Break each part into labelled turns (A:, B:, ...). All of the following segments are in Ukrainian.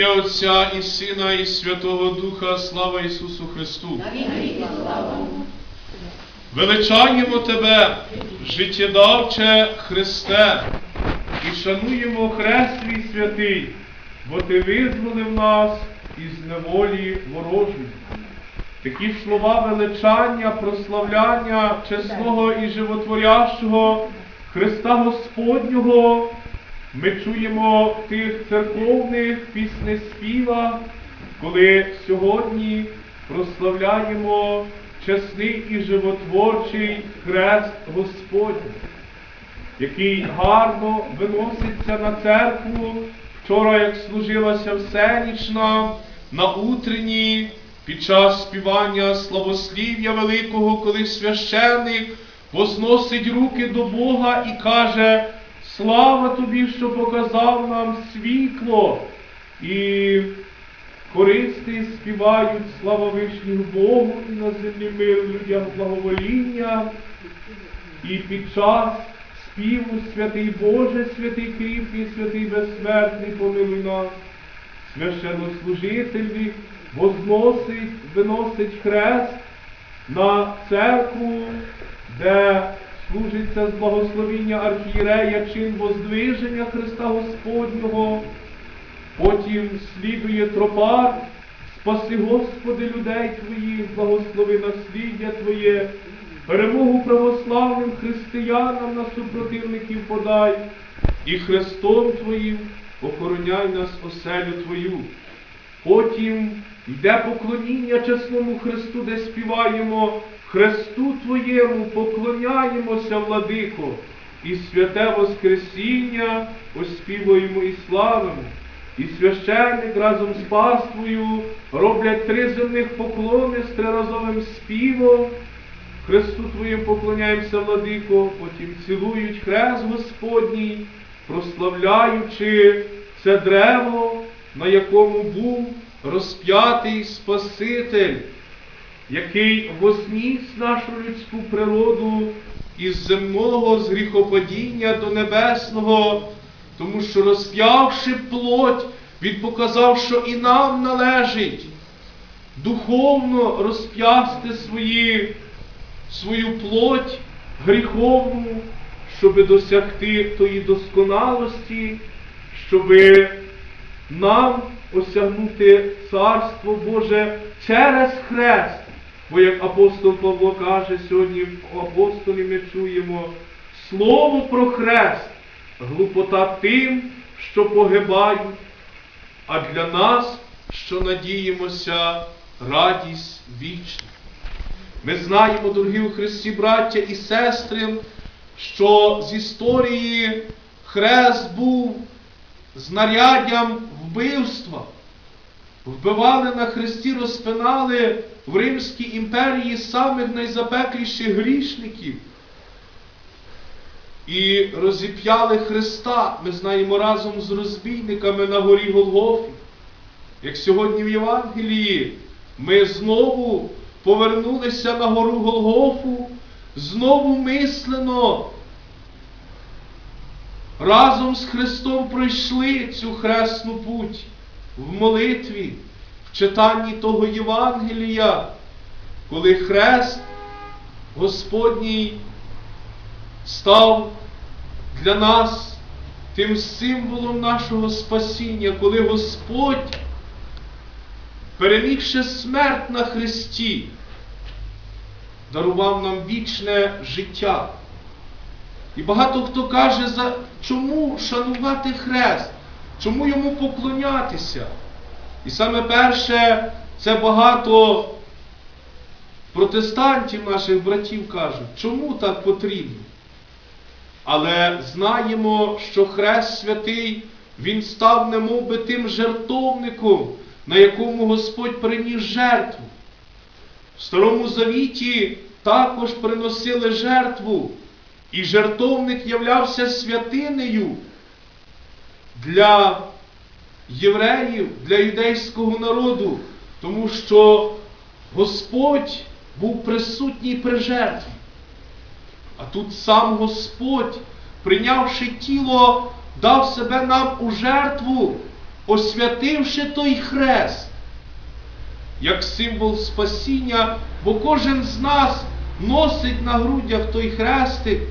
A: Ім'я Отця і Сина, і Святого Духа, слава Ісусу Христу. Величаємо Тебе, життєдавче Христе, і шануємо Хрест твій святий, бо Ти визволив нас із неволі ворожої. Такі слова величання, прославляння чесного і животворящого Христа Господнього ми чуємо тих церковних піснеспівах, коли сьогодні прославляємо чесний і животворчий хрест Господній, який гарно виноситься на церкву. Вчора, як служилася всенічна, на утренній, під час співання славослів'я великого, коли священник возносить руки до Бога і каже, слава тобі, що показав нам світло. І Користи співають слава вишніх Богу і на землі мир людям благовоління. І під час співу святий Боже, святий кріпкий, святий безсмертний, помилуй нас, священнослужителі возносить, виносить хрест на церкву, де служиться з благословіння архієрея чин воздвиження Христа Господнього. Потім слідує тропар, спаси Господи людей Твоїх, благослови насліддя Твоє, перемогу православним християнам на супротивників подай, і Христом Твоїм охороняй нас оселю Твою. Потім йде поклоніння чесному Христу, де співаємо Христу Твоєму, поклоняємося, владико, і святе Воскресіння оспівуємо і славимо. І священник разом з паствою роблять три земних поклони з триразовим співом. Христу Твоїм поклоняємося, владико, потім цілують хрест Господній, прославляючи це древо, на якому був розп'ятий Спаситель, який возніс нашу людську природу із земного з гріхопадіння до небесного. Тому що розп'явши плоть, він показав, що і нам належить духовно розп'ясти свої, свою плоть гріховну, щоби досягти тої досконалості, щоби нам осягнути Царство Боже через хрест. Бо як апостол Павло каже, сьогодні в апостолі ми чуємо слово про хрест глупота тим, що погибають, а для нас, що надіємося, радість вічна. Ми знаємо, дорогі у Христі, браття і сестри, що з історії хрест був знаряддям вбивства. Вбивали на Христі, розпинали в Римській імперії самих найзапекліших грішників і розіп'яли Христа, ми знаємо разом з розбійниками на горі Голгофі. Як сьогодні в Євангелії ми знову повернулися на гору Голгофу, знову мислено разом з Христом пройшли цю хресну путь в молитві, в читанні того Євангелія, коли хрест Господній став для нас тим символом нашого спасіння, коли Господь, перемігши смерть на Христі, дарував нам вічне життя. І багато хто каже, чому шанувати хрест, чому йому поклонятися. І саме перше, це багато протестантів наших братів кажуть, чому так потрібно? Але знаємо, що Хрест Святий, Він став немов би тим жертовником, на якому Господь приніс жертву. В Старому Завіті також приносили жертву, і жертовник являвся святинею для євреїв, для юдейського народу, тому що Господь був присутній при жертві. А тут сам Господь, прийнявши тіло, дав себе нам у жертву освятивши той хрест, як символ спасіння, бо кожен з нас носить на грудях той хрестик,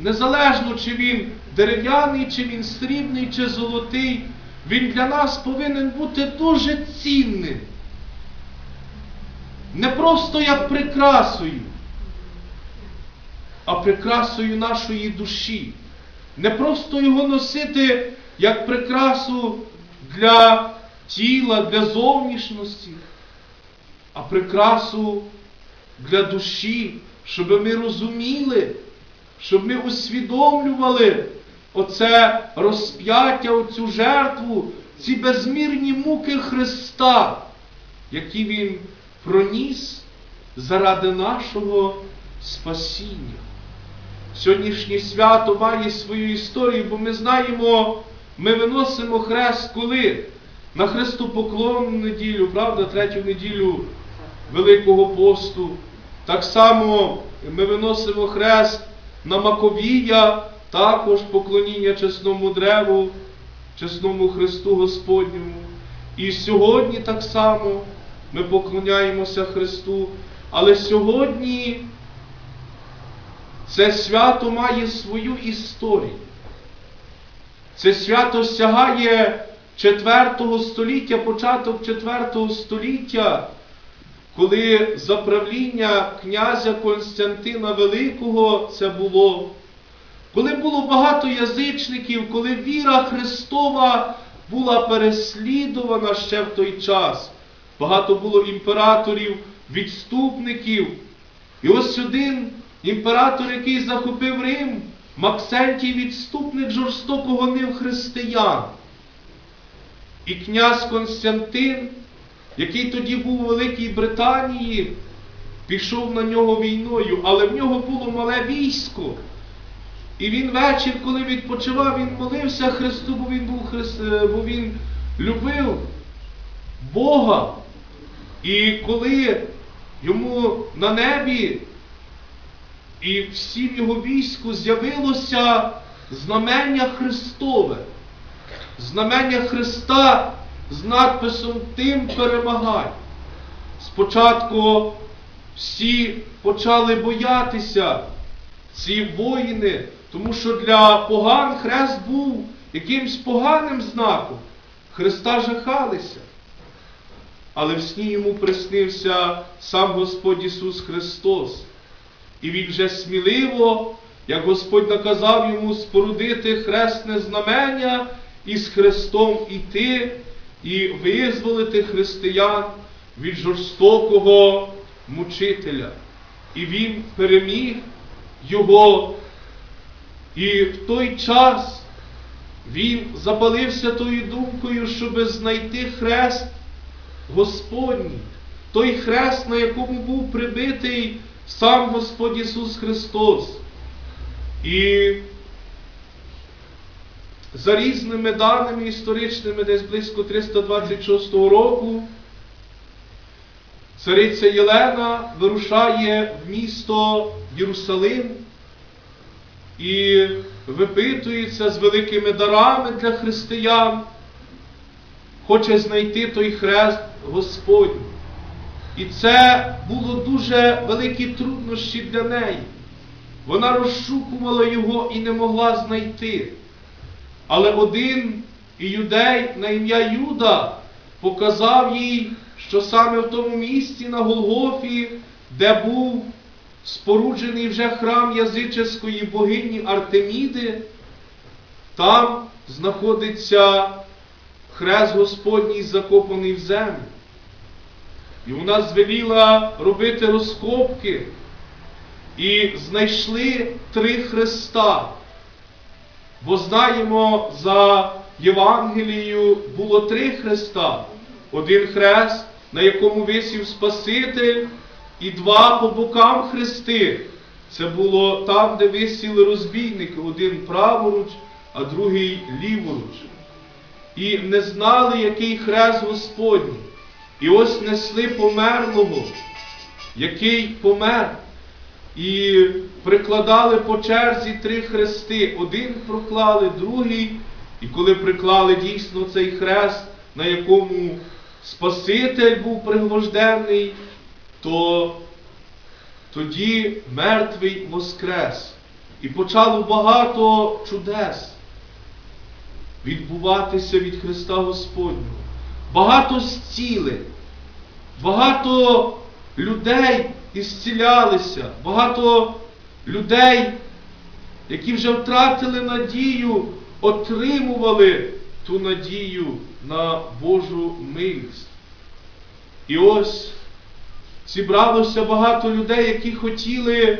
A: незалежно чи він дерев'яний, чи він срібний, чи золотий, він для нас повинен бути дуже цінним. Не просто як прикрасою, а прикрасою нашої душі. Не просто його носити як прикрасу для тіла, для зовнішності, а прикрасу для душі, щоб ми розуміли, щоб ми усвідомлювали оце розп'яття, оцю жертву, ці безмірні муки Христа, які Він проніс заради нашого спасіння. Сьогоднішнє свято має свою історію, бо ми знаємо, ми виносимо хрест коли? На Христопоклонну неділю, правда, третю неділю Великого посту. Так само ми виносимо хрест на Маковія, також поклоніння чесному древу, чесному Христу Господньому. І сьогодні так само ми поклоняємося Христу. Але сьогодні це свято має свою історію. Це свято сягає 4 століття, початок 4 століття, коли за правління князя Константина Великого це було, коли було багато язичників, коли віра Христова була переслідувана ще в той час. Багато було імператорів, відступників. І ось один імператор, який захопив Рим, Максентій відступник жорстоко гонив християн. І князь Константин, який тоді був у Великій Британії, пішов на нього війною, але в нього було мале військо. І він вечір, коли відпочивав, він молився Христу, бо він був Христ, е, бо він любив Бога. І коли йому на небі і всім його війську з'явилося знамення Христове, знамення Христа з надписом Тим перемагай. Спочатку всі почали боятися, ці воїни, тому що для поган хрест був якимсь поганим знаком. Христа жахалися. Але в сні йому приснився сам Господь Ісус Христос. І він вже сміливо, як Господь наказав йому спорудити хресне знамення і з Христом іти і визволити християн від жорстокого мучителя. І він переміг його. І в той час він запалився тою думкою, щоб знайти хрест Господній, той хрест, на якому був прибитий сам Господь Ісус Христос. І за різними даними історичними, десь близько 326 року, цариця Єлена вирушає в місто Єрусалим і випитується з великими дарами для християн, хоче знайти той хрест Господній. І це було дуже великі труднощі для неї. Вона розшукувала його і не могла знайти. Але один іудей на ім'я Юда показав їй, що саме в тому місці на Голгофі, де був споруджений вже храм язичеської богині Артеміди, там знаходиться хрест Господній закопаний в землю. І вона звеліла робити розкопки. І знайшли три хреста. Бо знаємо, за Євангелією було три хреста. Один хрест, на якому висів Спаситель, і два по бокам хрести. Це було там, де висіли розбійники, один праворуч, а другий ліворуч. І не знали, який хрест Господній. І ось несли померлого, який помер. І прикладали по черзі три хрести. Один проклали, другий, І коли приклали дійсно цей хрест, на якому Спаситель був пригвождений, то тоді мертвий воскрес. І почало багато чудес відбуватися від Христа Господнього. Багато зцілень, багато людей ісцілялися, багато людей, які вже втратили надію, отримували ту надію на Божу милість. І ось зібралося багато людей, які хотіли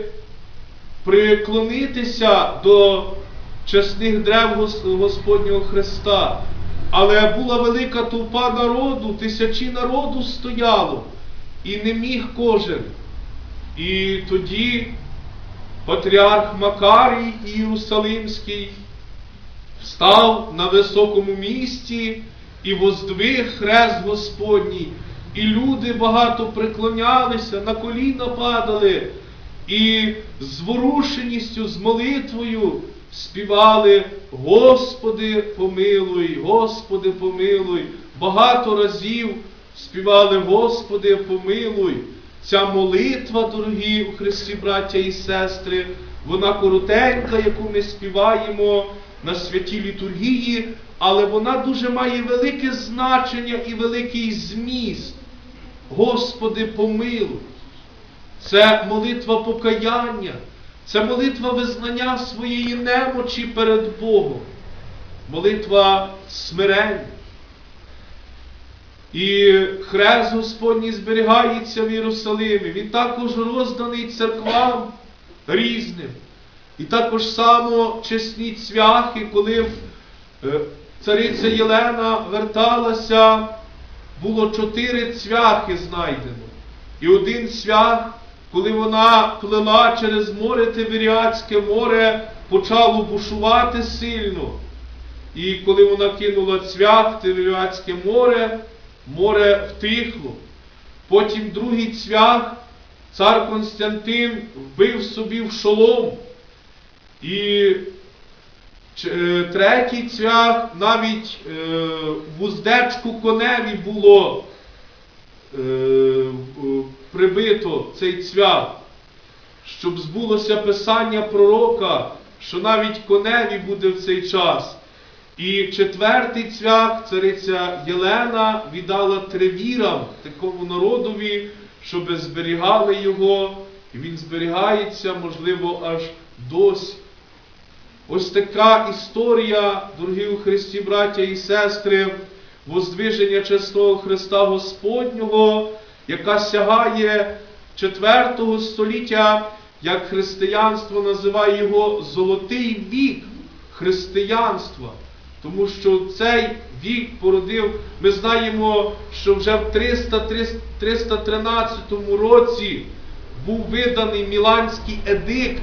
A: приклонитися до чесних древ Господнього Христа. Але була велика толпа народу, тисячі народу стояло, і не міг кожен. І тоді патріарх Макарій Ієрусалимський встав на високому місці і воздвиг хрест Господній. І люди багато приклонялися, на коліна падали, і з ворушеністю, з молитвою співали Господи, помилуй, Господи, помилуй. Багато разів співали Господи, помилуй. Ця молитва, дорогі у Христі, браття і сестри, вона коротенька, яку ми співаємо на святій літургії, але вона дуже має велике значення і великий зміст. Господи, помилуй. Це молитва покаяння, це молитва визнання своєї немочі перед Богом, молитва смирення. І хрест Господній зберігається в Єрусалимі. Він також розданий церквам різним. І також само чесні цвяхи, коли е, цариця Єлена верталася, було чотири цвяхи знайдено. І один цвях, коли вона плила через море Тиберіадське море, почало бушувати сильно. І коли вона кинула цвях в Тиберіадське море, море втихло. Потім другий цвях, цар Константин вбив собі в шолом. І е, третій цвях навіть е, вуздечку коневі було е, прибито цей цвях, щоб збулося писання пророка, що навіть коневі буде в цей час. І четвертий цвях цариця Єлена віддала тревірам, такому народові, щоб зберігали його, і він зберігається, можливо, аж досі. Ось така історія, дорогі у Христі, браття і сестри, воздвиження чесного Христа Господнього, яка сягає 4 століття, як християнство називає його золотий вік християнства. Тому що цей вік породив, ми знаємо, що вже в 300, 313 році був виданий Міланський едикт,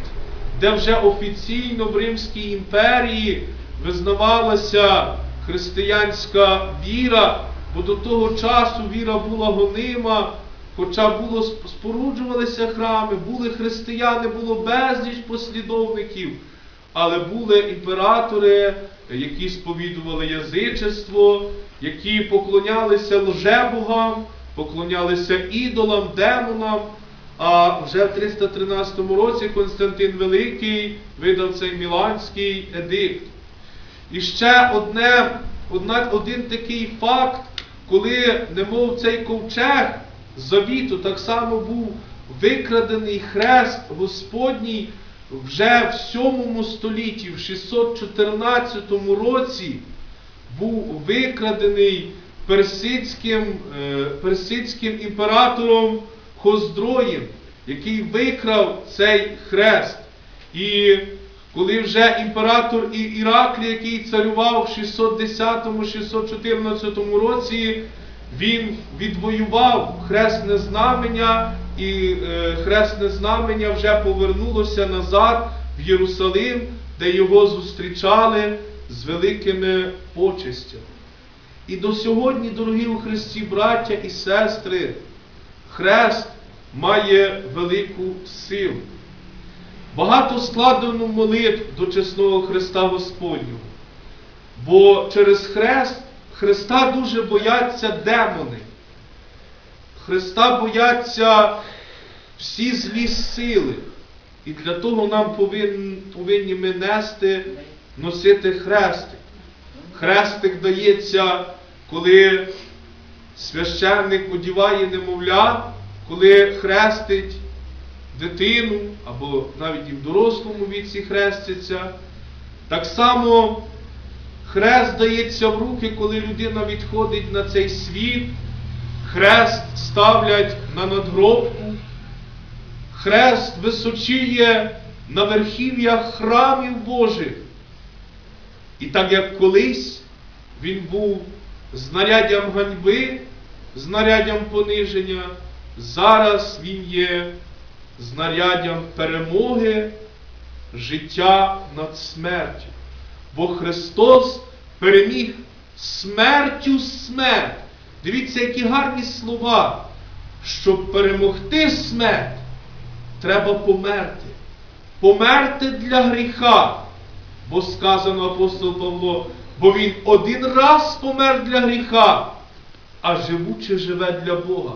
A: де вже офіційно в Римській імперії визнавалася християнська віра, бо до того часу віра була гонима, хоча було споруджувалися храми, були християни, було безліч послідовників, але були імператори, які сповідували язичество, які поклонялися лжебогам, поклонялися ідолам, демонам. А вже в 313 році Константин Великий видав цей Міланський едикт. І ще одне, одна, один такий факт, коли, немов цей ковчег завіту, так само був викрадений хрест Господній вже в 7 столітті, в 614 році, був викрадений персидським, е, персидським імператором Хоздроєм, який викрав цей хрест. І коли вже імператор І- Іраклій, який царював в 610-614 році, він відвоював хресне знамення, і е, хресне знамення вже повернулося назад в Єрусалим, де його зустрічали з великими почестями. І до сьогодні, дорогі у Христі, браття і сестри, хрест має велику силу. Багато складено молитв до чесного Христа Господнього. Бо через хрест Христа дуже бояться демони. Христа бояться всі злі сили. І для того нам повинні, повинні ми нести, носити хрестик. Хрестик дається, коли священник одіває немовля, коли хрестить дитину, або навіть і в дорослому віці хреститься. Так само хрест дається в руки, коли людина відходить на цей світ, хрест ставлять на надгробку, хрест височіє на верхів'ях храмів Божих. І так як колись він був знаряддям ганьби, знаряддям пониження, зараз він є знаряддям перемоги, життя над смертю. Бо Христос переміг смертю смерть. Дивіться, які гарні слова. Щоб перемогти смерть, треба померти. Померти для гріха. Бо сказано апостол Павло, бо він один раз помер для гріха, а живучи живе для Бога.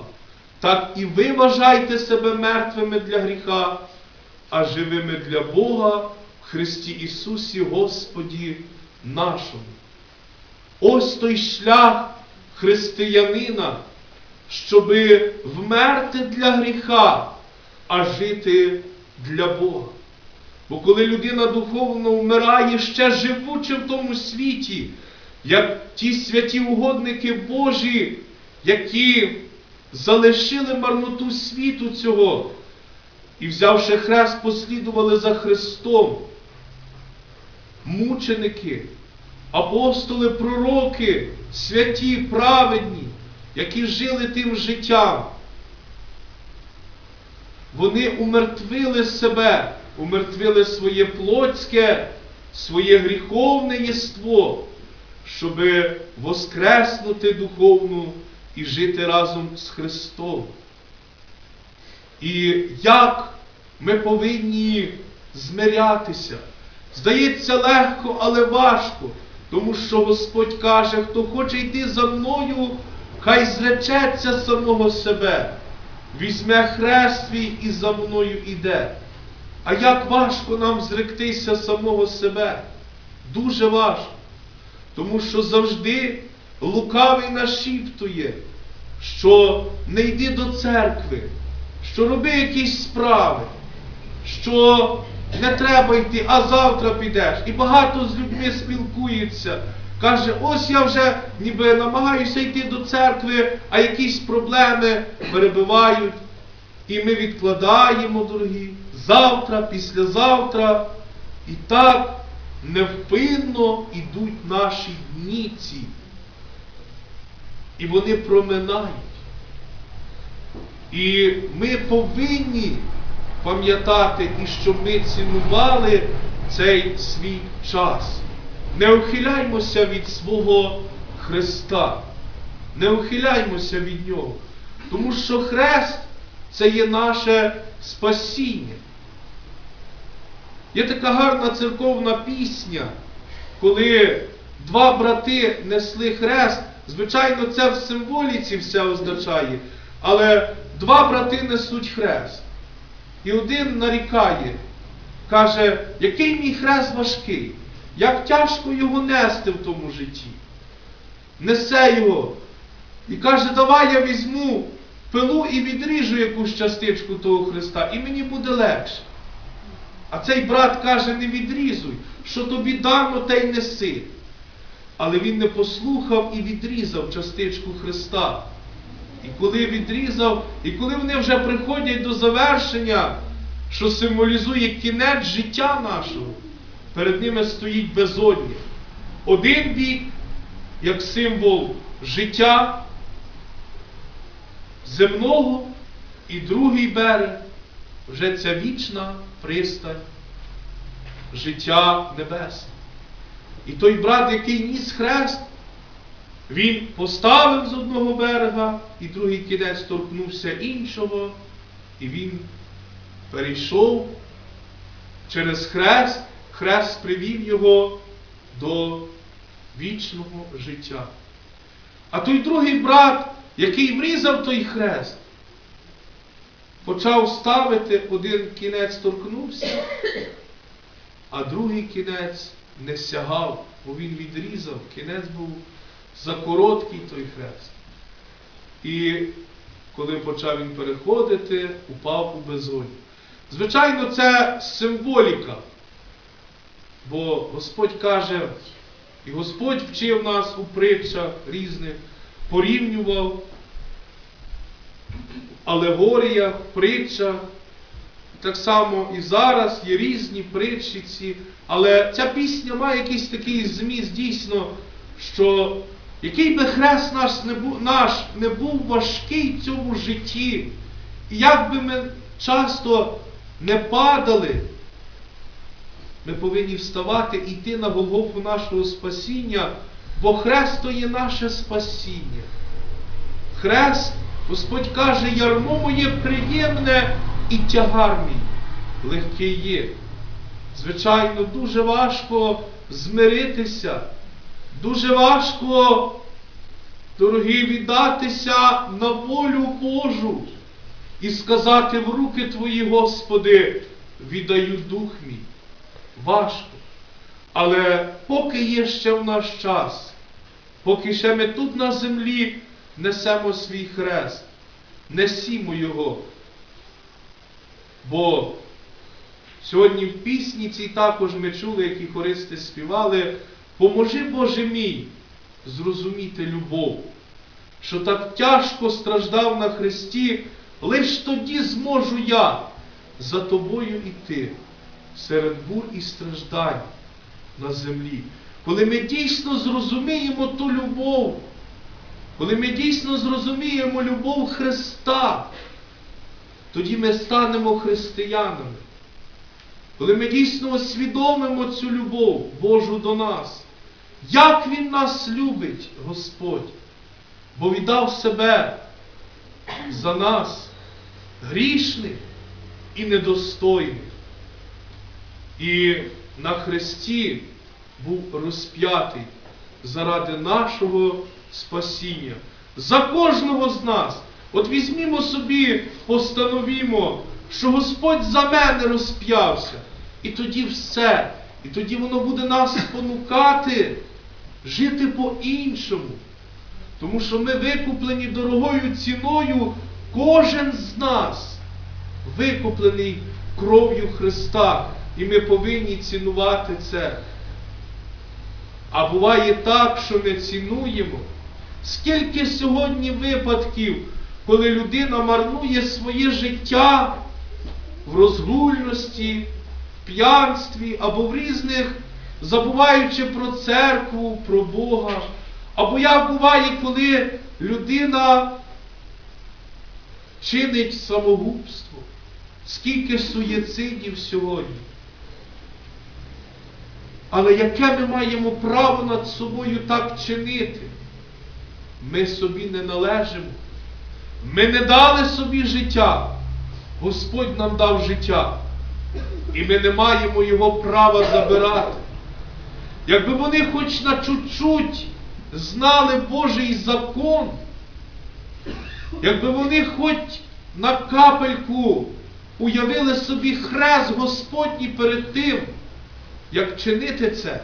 A: Так і ви вважайте себе мертвими для гріха, а живими для Бога в Христі Ісусі Господі нашому. Ось той шлях християнина, щоби вмерти для гріха, а жити для Бога. Бо коли людина духовно вмирає, ще живучи в тому світі, як ті святі угодники Божі, які залишили марноту світу цього і, взявши хрест, послідували за Христом. Мученики, апостоли, пророки, святі, праведні, які жили тим життям. Вони умертвили себе, умертвили своє плотське, своє гріховне єство, щоби воскреснути духовну і жити разом з Христом. І як ми повинні змирятися? Здається, легко, але важко, тому що Господь каже, хто хоче йти за мною, хай зречеться самого себе, візьме хрест свій і за мною іде. А як важко нам зректися самого себе? Дуже важко. Тому що завжди лукавий нашіптує, що не йди до церкви, що роби якісь справи, що не треба йти, а завтра підеш. І багато з людьми спілкується. Каже, ось я вже ніби намагаюся йти до церкви, а якісь проблеми перебивають. І ми відкладаємо, дорогі, завтра, післязавтра. І так невпинно ідуть наші дні ці. І вони проминають. І ми повинні пам'ятати, і щоб ми цінували цей свій час. Не ухиляймося від свого Христа, не ухиляймося від Нього. Тому що Хрест це є наше спасіння. Є така гарна церковна пісня, коли два брати несли хрест. Звичайно, це в символіці все означає, але два брати несуть хрест. І один нарікає, каже, який мій хрест важкий, як тяжко його нести в тому житті. Несе його. І каже, давай я візьму пилу і відріжу якусь частичку того Христа, і мені буде легше. А цей брат каже, не відрізуй, що тобі дано, те й неси. Але він не послухав і відрізав частичку Христа. І коли відрізав, і коли вони вже приходять до завершення, що символізує кінець життя нашого, перед ними стоїть безодня. Один бік, як символ життя земного, і другий берег вже ця вічна пристань життя небесне. І той брат, який ніс хрест, він поставив з одного берега, і другий кінець торкнувся іншого, і він перейшов через хрест, хрест привів його до вічного життя. А той другий брат, який врізав той хрест, почав ставити, один кінець торкнувся, а другий кінець не сягав, бо він відрізав, кінець був за короткий той хрест. І коли почав він переходити, упав у безодню. Звичайно, це символіка. Бо Господь каже, і Господь вчив нас у притчах різних, порівнював, алегоріях, притчах. Так само і зараз є різні притчі ці, але ця пісня має якийсь такий зміст дійсно, що який би хрест наш не був, наш не був важкий в цьому житті, і як би ми часто не падали, ми повинні вставати і йти на Голгофу нашого спасіння, бо хрест то є наше спасіння. Хрест, Господь каже, ярмо моє приємне і тягар мій легкий є. Звичайно, дуже важко змиритися, дуже важко, дорогі, віддатися на волю Божу і сказати в руки Твої, Господи, віддаю дух мій. Важко. Але поки є ще в наш час, поки ще ми тут на землі несемо свій хрест, несімо його. Бо сьогодні в пісні цій також ми чули, які хористи співали, поможи Боже мій зрозуміти любов, що так тяжко страждав на Христі, лиш тоді зможу я за тобою іти серед бур і страждань на землі. Коли ми дійсно зрозуміємо ту любов, коли ми дійсно зрозуміємо любов Христа, тоді ми станемо християнами. Коли ми дійсно усвідомимо цю любов Божу до нас, як Він нас любить, Господь, бо віддав себе за нас, грішних і недостойних. І на Христі був розп'ятий заради нашого спасіння. За кожного з нас. От візьмімо собі, постановімо, що Господь за мене розп'явся. І тоді все. І тоді воно буде нас спонукати жити по-іншому. Тому що ми викуплені дорогою ціною, кожен з нас викуплений кров'ю Христа. І ми повинні цінувати це. А буває так, що не цінуємо. Скільки сьогодні випадків, коли людина марнує своє життя в розгульності, в п'янстві або в різних, забуваючи про церкву, про Бога. Або як буває, коли людина чинить самогубство. Скільки суєцидів сьогодні. Але яке ми маємо право над собою так чинити? Ми собі не належимо. Ми не дали собі життя. Господь нам дав життя. І ми не маємо його права забирати. Якби вони хоч на чуть-чуть знали Божий закон, якби вони хоч на капельку уявили собі хрест Господній перед тим, як чинити це,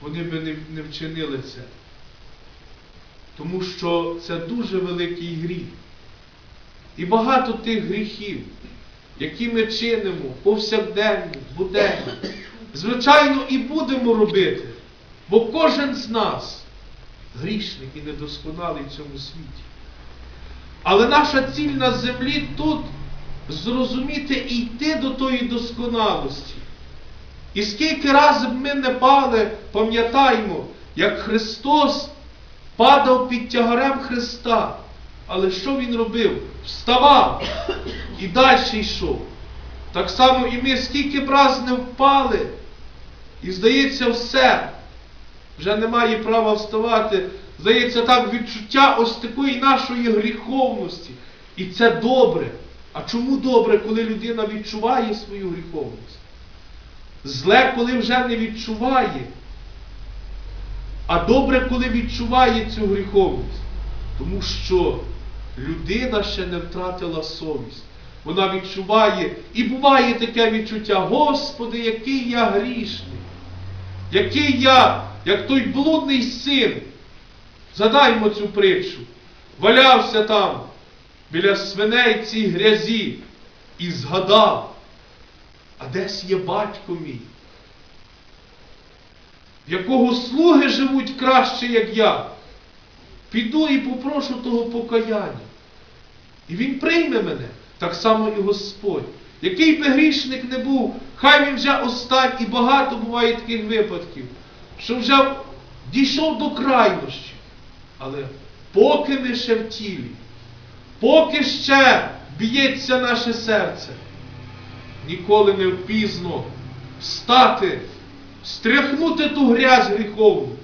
A: вони би не, не вчинили це. Тому що це дуже великий гріх. І багато тих гріхів, які ми чинимо повсякденно, буденно, звичайно, і будемо робити. Бо кожен з нас грішник і недосконалий в цьому світі. Але наша ціль на землі тут зрозуміти і йти до тої досконалості. І скільки разів ми не пали, пам'ятаємо, як Христос падав під тягарем Христа. Але що Він робив? Вставав і далі йшов. Так само і ми скільки б раз не впали, і здається, все, вже немає права вставати. Здається, так відчуття ось такої нашої гріховності. І це добре. А чому добре, коли людина відчуває свою гріховність? Зле, коли вже не відчуває. А добре, коли відчуває цю гріховність. Тому що людина ще не втратила совість. Вона відчуває, і буває таке відчуття, Господи, який я грішний, який я, як той блудний син. Згадаймо цю притчу. Валявся там біля свиней цій грязі і згадав, а десь є батько мій, в якого слуги живуть краще, як я. Піду і попрошу того покаяння. І він прийме мене, так само і Господь. Який би грішник не був, хай він вже остань, і багато буває таких випадків, що вже дійшов до крайнощі. Але поки ми ще в тілі, поки ще б'ється наше серце, ніколи не впізно встати, стряхнути ту грязь гріховну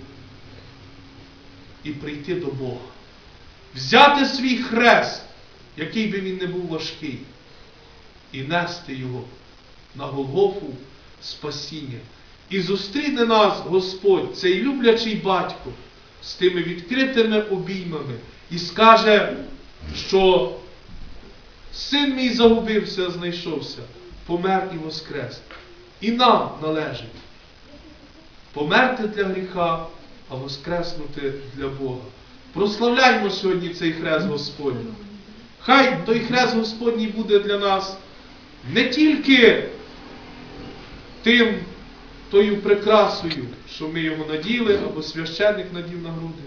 A: і прийти до Бога. Взяти свій хрест, який би він не був важкий, і нести його на Голгофу спасіння. І зустріне нас Господь, цей люблячий батько, з тими відкритими обіймами, і скаже, що син мій загубився, знайшовся, помер і воскрес. І нам належить померти для гріха, а воскреснути для Бога. Прославляймо сьогодні цей хрест Господній. Хай той хрест Господній буде для нас не тільки тим, тою прикрасою, що ми його наділи, або священник надів на груди,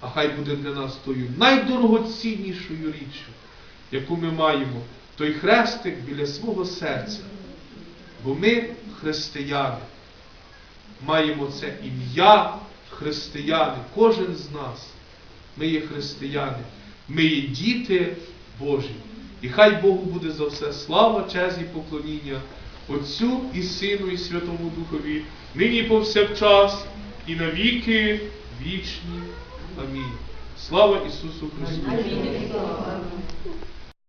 A: а хай буде для нас тою найдорогоціннішою річчю, яку ми маємо, той хрестик біля свого серця. Бо ми християни маємо це ім'я християни, кожен з нас. Ми є християни, ми є діти Божі. І хай Богу буде за все слава, честь і поклоніння Отцю і Сину, і Святому Духові, нині повсякчас, і навіки вічні. Амінь. Слава Ісусу Христу!